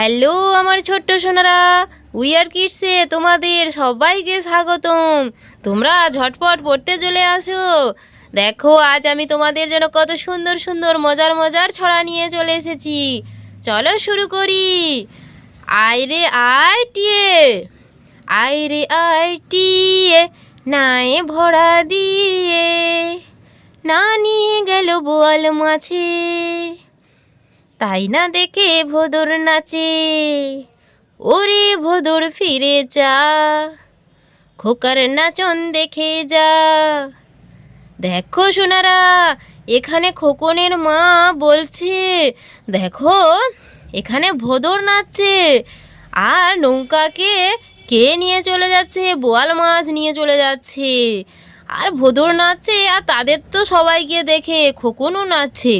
Hello আমার ছোট্ট Sonara we are কিডসে তোমাদের সবাইকে স্বাগতম। তোমরা ঝটপট পড়তে চলে আসো। দেখো, আজ আমি তোমাদের জন্য কত সুন্দর সুন্দর মজার মজার ছড়া নিয়ে চলে এসেছি। চলো শুরু করি। আয় রে আয় টিয়ে আয় রে আয় টিয়ে নায়ে ভরা দিয়ে, না নিয়ে গেল বোয়াল মাছে। তাই না দেখে ভোদর নাচে? ওরে ভোদর ফিরে যা, খোকার নাচন দেখে যা। দেখো সোনারা, এখানে খোকনের মা বলছে, দেখো, এখানে ভোদর নাচছে। আর নৌকাকে কে নিয়ে চলে যাচ্ছে? বোয়াল মাছ নিয়ে চলে যাচ্ছে। আর ভোদর নাচছে, আর তাদের তো সবাইকে দেখে খোকনও নাচছে।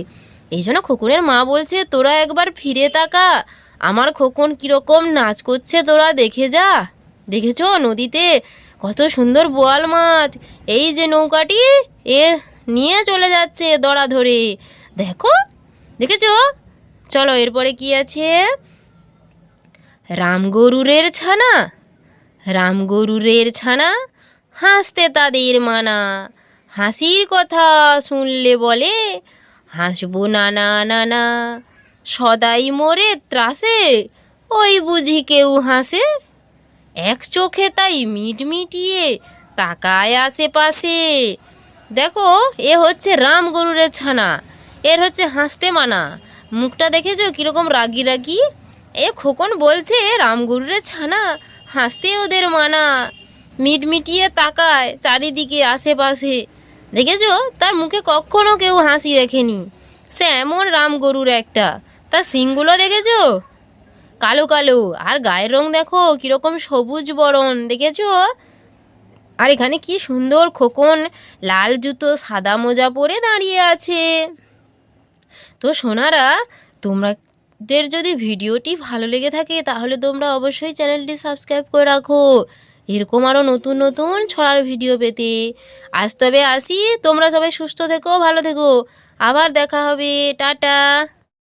এই জন্য খোকনের মা বলছে, তোরা একবার ফিরে তাকা। আমার খোকন কীরকম নাচ করছে তোরা দেখে যা। দেখেছ নদীতে? কত সুন্দর বোয়াল মাছ। এই যে নৌকাটি, এ নিয়ে চলে যাচ্ছে দড়া ধরে। দেখো, দেখেছ? চলো এরপরে কি আছে? রামগরুরের ছানা। রামগরুরের ছানা হাসতে তাদের মানা। হাসির কথা শুনলে বলে হাসবো নানা নানা সদাই মোরে ত্রাসে, ওই বুঝি কেউ হাসে। এক চোখে তাই মিটমিটিয়ে তাকায় আশেপাশে। দেখো, এ হচ্ছে রাম গরুরের ছানা, এর হচ্ছে হাসতে মানা। মুখটা দেখেছ কীরকম রাগি রাগি? এ খোকন বলছে, রাম গরুরের ছানা, হাসতে ওদের মানা। মিটমিটিয়ে তাকায় চারিদিকে আশেপাশে। দেখেছ? তার মুখে কখনো কেউ হাসি দেখেনি। সে এমন রাম গরুর একটা। তার সিংগুলো দেখেছ? কালো কালো। আর গায়ের রং দেখো, কীরকম সবুজ বরণ, দেখেছ? আর এখানে কি সুন্দর খোকন, লাল জুতো, সাদা মোজা পরে দাঁড়িয়ে আছে। তো সোনারা, তোমাদের যদি ভিডিওটি ভালো লেগে থাকে, তাহলে তোমরা অবশ্যই চ্যানেলটি সাবস্ক্রাইব করে রাখো। এরকম আরও নতুন নতুন ছড়ার ভিডিও পেতে। আজ তবে আসি। তোমরা সবাই সুস্থ থেকো, ভালো থেকো। আবার দেখা হবে। টাটা।